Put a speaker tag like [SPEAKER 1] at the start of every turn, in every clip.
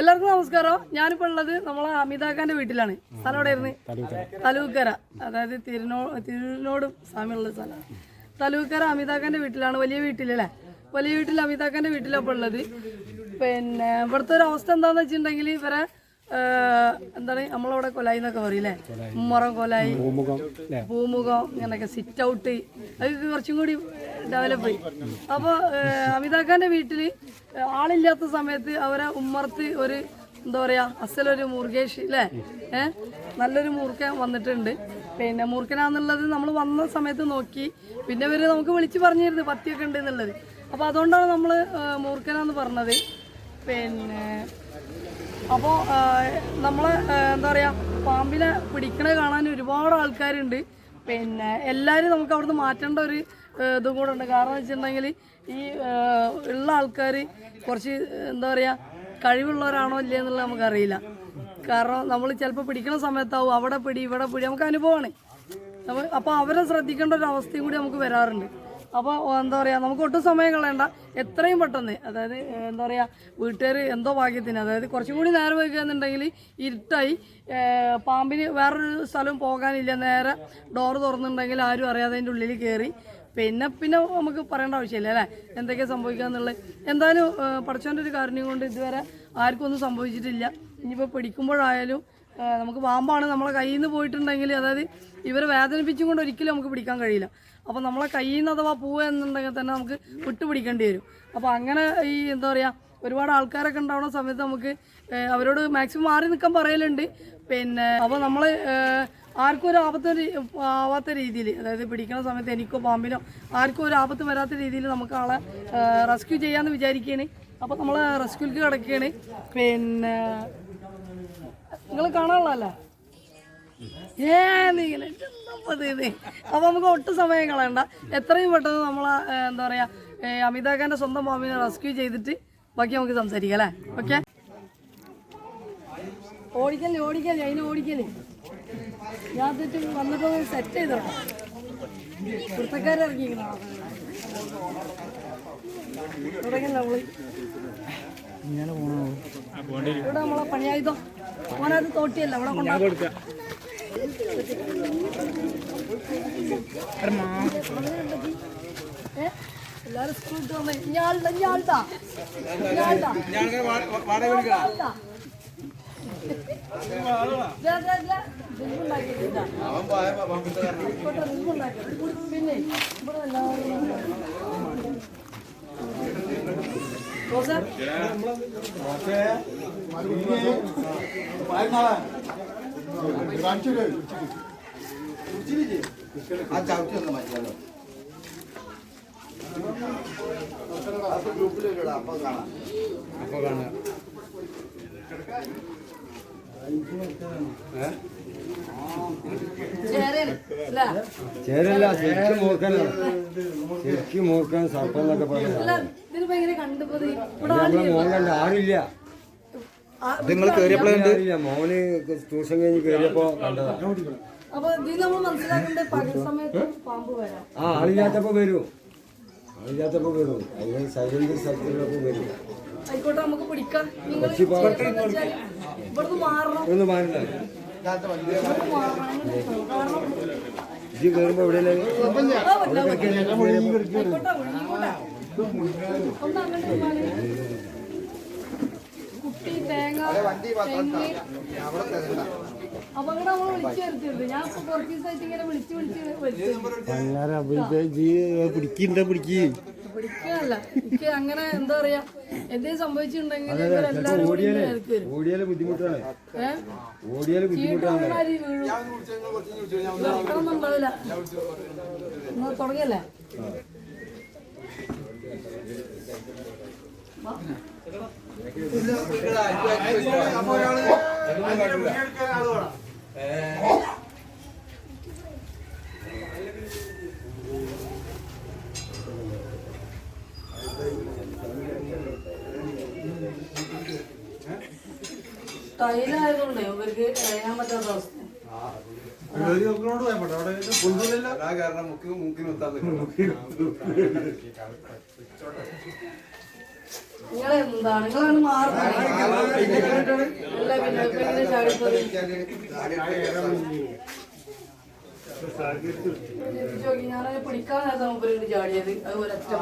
[SPEAKER 1] എല്ലാവർക്കും നമസ്കാരം. ഞാനിപ്പോൾ ഉള്ളത് നമ്മളെ അമിതാഖാന്റെ വീട്ടിലാണ്. സ്ഥലം എവിടെയായിരുന്നു തലൂക്കര. അതായത് തിരുനോ തിരുനോട് സാമ്യമുള്ള സ്ഥലമാണ് തലൂക്കര അമിതാഖാന്റെ വീട്ടിലാണ്. വലിയ വീട്ടിലല്ലേ? വലിയ വീട്ടിൽ അമിതാഖാന്റെ വീട്ടിലാണ് ഇപ്പോൾ ഉള്ളത്. പിന്നെ ഇവിടുത്തെ ഒരു അവസ്ഥ എന്താണെന്ന് വെച്ചിട്ടുണ്ടെങ്കിൽ ഇവരെ എന്താണ്? നമ്മളവിടെ കൊലായി എന്നൊക്കെ പറയില്ലേ ഉമ്മറം കൊലായി. പൂമുഖം ഇങ്ങനെയൊക്കെ സിറ്റ് ഔട്ട് അതൊക്കെ കുറച്ചും കൂടി ഡെവലപ്പ് ആയി. അപ്പോൾ അമിതാഖാന്റെ വീട്ടിൽ ആളില്ലാത്ത സമയത്ത് അവരെ ഉമ്മർത്ത് ഒരു എന്താ പറയാ അസലൊരു മുർഗേഷ് അല്ലേ ഏഹ് നല്ലൊരു മൂർഖൻ വന്നിട്ടുണ്ട്. പിന്നെ മൂർഖനാന്നുള്ളത് നമ്മൾ വന്ന സമയത്ത് നോക്കി പിന്നെ ഇവർ നമുക്ക് വിളിച്ച് പറഞ്ഞിരുന്നു പത്തിയൊക്കെ ഉണ്ട് എന്നുള്ളത് അപ്പോൾ അതുകൊണ്ടാണ് നമ്മൾ മൂർഖനാന്ന് പറഞ്ഞത്. പിന്നെ അപ്പോൾ നമ്മളെ എന്താ പറയുക പാമ്പിനെ പിടിക്കണത് കാണാൻ ഒരുപാട് ആൾക്കാരുണ്ട്. പിന്നെ എല്ലാവരും നമുക്ക് അവിടുന്ന് മാറ്റേണ്ട ഒരു ഇതും കൂടെ ഉണ്ട്. കാരണം വെച്ചിട്ടുണ്ടെങ്കിൽ ഈ ഉള്ള ആൾക്കാർ കുറച്ച് എന്താ പറയുക കഴിവുള്ളവരാണോ ഇല്ലേ എന്നുള്ളത് നമുക്കറിയില്ല. കാരണം നമ്മൾ ചിലപ്പോൾ പിടിക്കുന്ന സമയത്താവും അവിടെ പിടി ഇവിടെ പിടി നമുക്ക് അനുഭവമാണ് അപ്പോൾ അവരെ ശ്രദ്ധിക്കേണ്ട ഒരു അവസ്ഥയും കൂടി നമുക്ക് വരാറുണ്ട്. അപ്പോൾ എന്താ പറയുക നമുക്ക് ഒട്ടും സമയം കളയണ്ട. എത്രയും പെട്ടെന്ന് അതായത് എന്താ പറയുക വീട്ടുകാർ എന്തോ ഭാഗ്യത്തിന് അതായത് കുറച്ചും കൂടി നേരം വയ്ക്കുകയെന്നുണ്ടെങ്കിൽ ഇരുട്ടായി പാമ്പിന് വേറൊരു സ്ഥലം പോകാനില്ല നേരെ ഡോർ തുറന്നിട്ടുണ്ടെങ്കിൽ ആരും അറിയാതെ അതിന്റെ ഉള്ളിൽ കയറി പിന്നെ പിന്നെ നമുക്ക് പറയേണ്ട ആവശ്യമില്ല അല്ലേ? എന്തൊക്കെ സംഭവിക്കാന്നുള്ളത്. എന്തായാലും പഠിച്ചവന്റെ ഒരു കാരുണ്യം കൊണ്ട് ഇതുവരെ ആർക്കും ഒന്നും സംഭവിച്ചിട്ടില്ല. ഇനിയിപ്പോൾ പിടിക്കുമ്പോഴായാലും നമുക്ക് പാമ്പാണ് നമ്മളെ കയ്യിൽ നിന്ന് പോയിട്ടുണ്ടെങ്കിൽ അതായത് ഇവരെ വേദനിപ്പിച്ചും കൊണ്ട് ഒരിക്കലും നമുക്ക് പിടിക്കാൻ കഴിയില്ല. അപ്പോൾ നമ്മളെ കയ്യിൽ നിന്ന് അഥവാ പോവുക എന്നുണ്ടെങ്കിൽ തന്നെ നമുക്ക് വിട്ടുപിടിക്കേണ്ടി വരും. അപ്പോൾ അങ്ങനെ ഈ എന്താ പറയുക ഒരുപാട് ആൾക്കാരൊക്കെ ഉണ്ടാവുന്ന സമയത്ത് നമുക്ക് അവരോട് മാക്സിമം മാറി നിൽക്കാൻ പറയലുണ്ട്. പിന്നെ അപ്പോൾ നമ്മൾ ആർക്കും ഒരു ആപത്ത് ആവാത്ത രീതിയിൽ അതായത് പിടിക്കുന്ന സമയത്ത് എനിക്കോ പാമ്പിനോ ആർക്കും ഒരു ആപത്ത് വരാത്ത രീതിയിൽ നമുക്ക് ആളെ റെസ്ക്യൂ ചെയ്യാമെന്ന് വിചാരിക്കുകയാണ് അപ്പോൾ നമ്മൾ റെസ്ക്യൂക്ക് കിടക്കുകയാണ്. പിന്നെ നിങ്ങൾ കാണാനുള്ളതല്ലേ? ഏ നീ ഇങ്ങനെ ചെന്നപ്പത് ഇത്. അപ്പൊ നമുക്ക് ഒട്ടും സമയം കളയണ്ട. എത്രയും പെട്ടെന്ന് നമ്മൾ എന്താ പറയാ അമിതാഭ് ഖാന്റെ സ്വന്തം മാമിനെ റെസ്ക്യൂ ചെയ്തിട്ട് ബാക്കി നമുക്ക് സംസാരിക്കാം അല്ലേ? ഓക്കെ? ഓടിക്കല്ലേ ഓടിക്കല്ലേ അതിനെ ഓടിക്കല്ലേ. ഞാൻ തെറ്റ് വന്നിട്ട് സെറ്റ് ചെയ്തോ കുർത്തക്കാരിറങ്ങിക്കണോ തുടങ്ങില്ല നമ്മൾ ഇവിടെ നമ്മളെ പണിയായുധം. ഓനത് തോട്ടിയല്ല അവിടെ കൊണ്ടാ? എല്ലാരും സ്കൂൾ. റിങ്ങുണ്ടാക്കിയിട്ടില്ല. ഇങ്ങോട്ട് റിങ്ങുണ്ടാക്കി. പിന്നെ ഇവിടെ എല്ലാവരും
[SPEAKER 2] ആ ചവിട്ടി ഒന്ന് മാറ്റിയാലോ അപ്പൊ ഗ്രൂപ്പിലിടാം അപ്പൊ കാണാം
[SPEAKER 1] ചേരയാണ് അല്ലേ
[SPEAKER 3] ചേരല്ല ശരിക്കും മൂർഖനാണ് ശരിക്കും മൂർഖൻ സർപ്പം എന്നൊക്കെ പറയുന്നത് നമ്മളെ മോൻ കണ്ട ആരില്ല
[SPEAKER 2] നിങ്ങൾ കേറിയപ്പോഴുണ്ട്
[SPEAKER 3] ആരില്ല മോന് ട്യൂഷൻ കഴിഞ്ഞ് കയറിയപ്പോ കണ്ടതാ.
[SPEAKER 1] അപ്പൊ ഇതിൽ നമ്മൾ മനസ്സിലാക്കേണ്ടത് പകൽ സമയത്ത് പാമ്പ് വരാം.
[SPEAKER 3] ആ ആളില്ലാത്തപ്പോ വരും. ആളില്ലാത്തപ്പോ വരും. അതിന് സൈലന്റ് സ്ഥലത്തിലൊക്കെ വരും.
[SPEAKER 1] ആയിക്കോട്ടെ നമുക്ക് പിടിക്കാം. നിങ്ങൾ ഇവിടുന്ന് മാറണം. ഇവിടുന്ന്
[SPEAKER 3] ഇത് കയറുമ്പോ.
[SPEAKER 1] ആയിക്കോട്ടെ, ഒഴുകിക്കോട്ടെ. ഒന്ന് അങ്ങോട്ട് നിന്നാൽ. കുട്ടി തേങ്ങ അപ്പൊ അങ്ങനെ നമ്മൾ വിളിച്ചു വരുത്തിയത് ഞാൻ ഇപ്പൊ കുറച്ച് ദിവസമായിട്ട് ഇങ്ങനെ വിളിച്ച് വിളിച്ച്
[SPEAKER 3] പിടിക്കണ്ട പിടിക്കും
[SPEAKER 1] പിടിക്കാനല്ല എനിക്ക് അങ്ങനെ എന്താ പറയാ എന്തെങ്കിലും സംഭവിച്ചിട്ടുണ്ടെങ്കിൽ ഇവരെല്ലാരും കൂടി ഇങ്ങനെ ഇറക്കി വരും
[SPEAKER 3] ഓടിയാൽ ബുദ്ധിമുട്ടാണ്
[SPEAKER 1] ഏഹ്
[SPEAKER 3] ഓടിയാൽ ബുദ്ധിമുട്ടാണ്
[SPEAKER 1] ചീട്ടവന്മാര് വീഴും ഉണ്ടാവില്ല തുടങ്ങിയല്ലേ ടൈലായതുകൊണ്ടേ ഇവർക്ക് കഴിയാൻ പറ്റാത്ത അവസ്ഥ.
[SPEAKER 2] കാരണം മുക്കി മുക്കി നിർത്താൻ
[SPEAKER 1] നിങ്ങൾ എന്താണ് നിങ്ങളാണ് മാറുന്നത് ഞാനത് പിടിക്കാനാണ് മുമ്പിൽ ചാടിയത് അത് ഒരൊറ്റ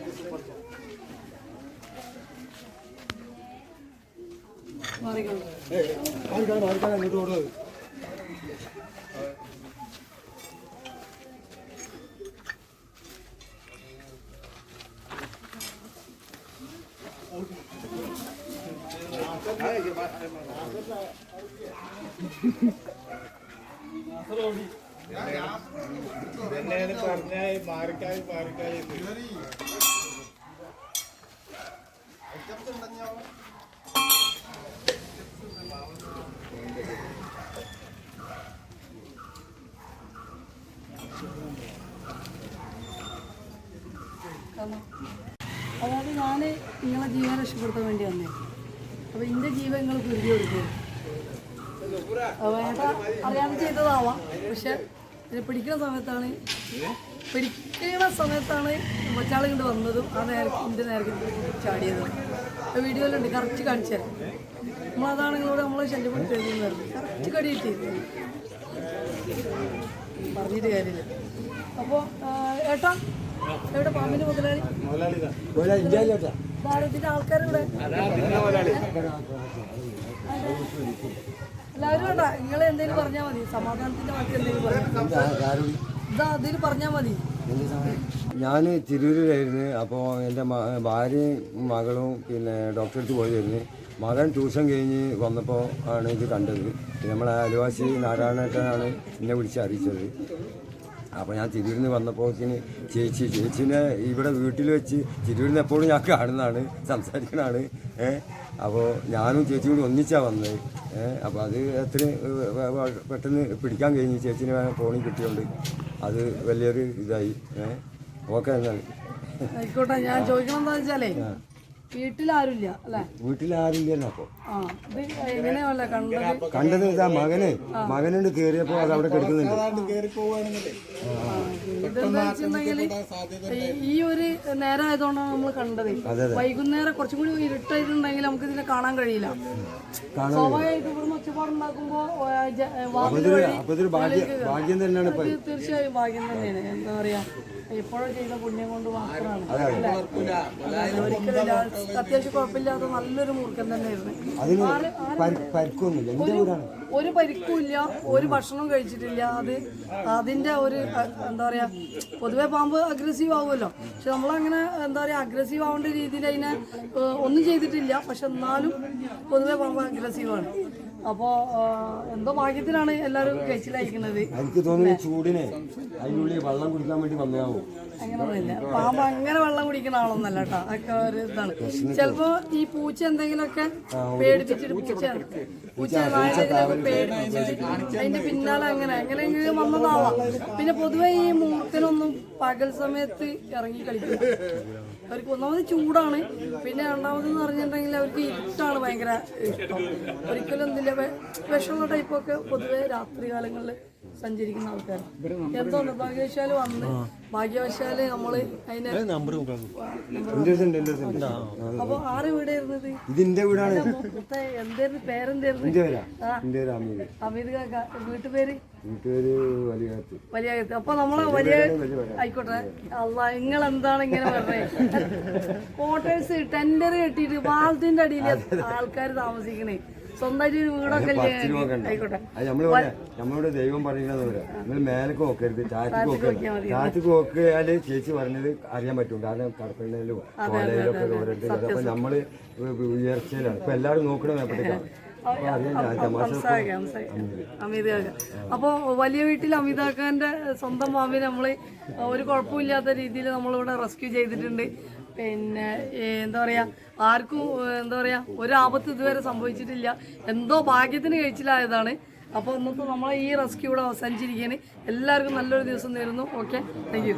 [SPEAKER 1] മാറിക്കോളൂ
[SPEAKER 3] ആർക്കാണ് ആർക്കാണ് അങ്ങോട്ട് ഓടുന്നത്
[SPEAKER 1] കാരണം അതായത് ഞാൻ നിങ്ങളെ ജീവൻ രക്ഷപ്പെടുത്താൻ വേണ്ടി വന്നേ. അപ്പൊ എന്റെ ജീവൻ നിങ്ങൾ കുരുതി കൊടുക്കും അറിയാതെ ചെയ്തതാവാം. പക്ഷെ ഇതിനെ പിടിക്കുന്ന സമയത്താണ് പിടിക്കുന്ന സമയത്താണ് മറ്റാളിങ്ങോട്ട് വന്നതും ആ നേരത്തെ എന്റെ നേരത്തെ ചാടിയതും. വീഡിയോയിലുണ്ട് കറക്റ്റ് കാണിച്ചു തരാം. നമ്മളതാണ് നിങ്ങളോട് നമ്മൾ ശല്യപ്പെടുത്തിയത് കറക്റ്റ് കടി കിട്ടി. പറഞ്ഞിട്ട് കാര്യമില്ല. അപ്പോൾ ഏട്ടാ എവിടെ പാമ്പിന്റെ മുതലാളി? ഭാരതത്തിന്റെ ആൾക്കാരിവിടെ? എല്ലാവരും വേണ്ട നിങ്ങൾ എന്തെങ്കിലും പറഞ്ഞാൽ മതി. സമാധാനത്തിന്റെ വാക്ക് എന്തെങ്കിലും പറഞ്ഞു ഇതാ അതിൽ പറഞ്ഞാൽ മതി.
[SPEAKER 3] ഞാൻ തിരൂരിലായിരുന്നു. അപ്പോൾ എന്റെ ഭാര്യയും മകളും പിന്നെ ഡോക്ടറെ അടുത്ത് പോയിരുന്നു. മകൻ ട്യൂഷൻ കഴിഞ്ഞ് വന്നപ്പോൾ ആണ് ഇത് കണ്ടത്. നമ്മളെ അയൽവാസി നാരായണേട്ടനാണ് എന്നെ വിളിച്ച് അറിയിച്ചത്. അപ്പോൾ ഞാൻ തിരൂരിൽ വന്നപ്പോഴത്തേന് ചേച്ചി ചേച്ചീനെ ഇവിടെ വീട്ടിൽ വെച്ച് തിരൂരിൽ നിന്ന് എപ്പോഴും ഞാൻ കാണുന്നതാണ് സംസാരിക്കണതാണ്. ഏഹ് അപ്പോൾ ഞാനും ചേച്ചിയും കൂടി ഒന്നിച്ചാണ് വന്നത്. ഏഹ് അപ്പോൾ അത് എത്ര പെട്ടെന്ന് പിടിക്കാൻ കഴിഞ്ഞു ചേച്ചീനെ ഫോണിൽ കിട്ടിയോണ്ട് അത് വലിയൊരു ഇതായി. ഏഹ് ഓക്കെ എന്നാൽ
[SPEAKER 1] ആയിക്കോട്ടെ ഞാൻ ചോദിക്കണം എന്താ വെച്ചാലേ വീട്ടിലാരുമില്ല അല്ലേ? വീട്ടിലാരുമില്ല എങ്ങനെയല്ല കണ്ടത്?
[SPEAKER 3] കണ്ടത് ഇതാ മകന്. മകനുണ്ട് കേറിയപ്പോ അത് അവിടെ കിടക്കുന്നുണ്ട്.
[SPEAKER 1] ഈ ഒരു നേരം ആയതുകൊണ്ടാണ് നമ്മൾ കണ്ടത് വൈകുന്നേരം കുറച്ചും കൂടി ഇരുട്ടായിട്ടുണ്ടെങ്കിൽ നമുക്ക് ഇതിനെ കാണാൻ കഴിയില്ല. സ്വാഭാവികമായിട്ട് ഇവിടുന്ന് ഒച്ചപ്പാടുണ്ടാക്കുമ്പോ
[SPEAKER 3] ഭാഗ്യം തന്നെയാണ്
[SPEAKER 1] തീർച്ചയായും ഭാഗ്യം തന്നെയാണ്. എന്താ പറയാ? എപ്പോഴും ചെയ്ത പുണ്യം കൊണ്ട് മാത്രമാണ്. അത്യാവശ്യം നല്ലൊരു മൂർഖൻ തന്നെയായിരുന്നു. ഒരു പരിക്കുമില്ല ഒരു ഭക്ഷണം കഴിച്ചിട്ടില്ല. അത് അതിന്റെ ഒരു എന്താ പറയാ പൊതുവെ പാമ്പ് അഗ്രസീവ് ആവുമല്ലോ. പക്ഷെ നമ്മളങ്ങനെ എന്താ പറയാ അഗ്രസീവ് ആവേണ്ട രീതിയിൽ അതിനെ ഒന്നും ചെയ്തിട്ടില്ല. പക്ഷെ എന്നാലും പൊതുവെ പാമ്പ് അഗ്രസീവാണ് അപ്പോൾ എന്തോ ഭാഗ്യത്തിലാണ് എല്ലാവരും കഴിച്ചിലായിരിക്കുന്നത്.
[SPEAKER 3] എനിക്ക് തോന്നുന്നു ചൂടിനെ അതിനുള്ളിൽ വെള്ളം കുടിക്കാൻ വേണ്ടി വന്നതാവും.
[SPEAKER 1] അങ്ങനെയൊന്നുമില്ല പാമ്പ് അങ്ങനെ വെള്ളം കുടിക്കുന്ന ആളൊന്നല്ല കേട്ടോ. അതൊക്കെ ഒരു ഇതാണ്. ചിലപ്പോ ഈ പൂച്ച എന്തെങ്കിലുമൊക്കെ പേടിപ്പിച്ചിട്ട് പൂച്ച പൂച്ച പേടിപ്പിച്ചിട്ട് അതിന്റെ പിന്നാലെ അങ്ങനെ അങ്ങനെ വന്നതാവാം. പിന്നെ പൊതുവെ ഈ മൂർത്തിനൊന്നും പകൽ സമയത്ത് ഇറങ്ങി കളിക്കും അവർക്ക് ഒന്നാമത് ചൂടാണ്. പിന്നെ രണ്ടാമത് എന്ന് പറഞ്ഞിട്ടുണ്ടെങ്കിൽ അവർക്ക് ഇരുട്ടാണ് ഭയങ്കര ഇഷ്ടം. ഒരിക്കലും എന്തില്ല വെ- വിഷമുള്ള ടൈപ്പൊക്കെ പൊതുവെ രാത്രി കാലങ്ങളിൽ സഞ്ചരിക്കുന്ന ആൾക്കാർ എന്തോ ഭാഗ്യവശാൽ വന്ന് ഭാഗ്യവശാൽ നമ്മൾ അതിനെ അപ്പൊ ആറ് വീട് ഇരുന്നത്?
[SPEAKER 3] ഇതിന്റെ വീടാണ്.
[SPEAKER 1] എന്തായിരുന്നു പേരെന്തായിരുന്നു അമീത് കാക്ക വീട്ടുപേര്?
[SPEAKER 3] വലിയകത്ത്. വലിയ കാത്ത്
[SPEAKER 1] വലിയ കത്ത്. അപ്പൊ നമ്മളെ വലിയ ആയിക്കോട്ടെ. അല്ല നിങ്ങൾ എന്താണ് ഇങ്ങനെ പറഞ്ഞത് ക്വാർട്ടേഴ്സ് ടെൻഡർ കെട്ടിയിട്ട് വാൾത്തിന്റെ അടിയിൽ ആൾക്കാർ താമസിക്കണേ. സ്വന്തമായിട്ട് ഒരു വീടൊക്കെ
[SPEAKER 3] നമ്മളോട് ദൈവം പറയുന്നത് പറയാം നിങ്ങൾ മേലേക്ക് നോക്കരുത് ചാറ്റിക്ക് നോക്കരുത്. ചാറ്റിക്ക് നോക്കിയാൽ ചേച്ചി പറഞ്ഞത് അറിയാൻ പറ്റും. കാരണം കടക്കണ്ണയിലും കോലയിലും ഒക്കെ ഓരോരുത്തർ അപ്പൊ നമ്മൾ ഉയർച്ചയിലാണ്. ഇപ്പൊ എല്ലാവരും നോക്കണ മേപ്പട്ടേക്കാണ് അപ്പൊ
[SPEAKER 1] വലിയ വീട്ടിൽ അമിതാക്കാന്റെ സ്വന്തം മാമി നമ്മൾ ഒരു കുഴപ്പമില്ലാത്ത രീതിയിൽ നമ്മളിവിടെ റെസ്ക്യൂ ചെയ്തിട്ടുണ്ട്. പിന്നെ എന്താ പറയാ ആർക്കും എന്താ പറയാ ഒരു ആപത്ത് ഇതുവരെ സംഭവിച്ചിട്ടില്ല. എന്തോ ഭാഗ്യത്തിന് കഴിച്ചിലായതാണ്. അപ്പോൾ ഇന്നത്തെ നമ്മളെ ഈ റെസ്ക്യൂ ഇവിടെ അവസാനിച്ചിരിക്കുകയാണ് എല്ലാവർക്കും നല്ലൊരു ദിവസം നേരുന്നു. Okay thank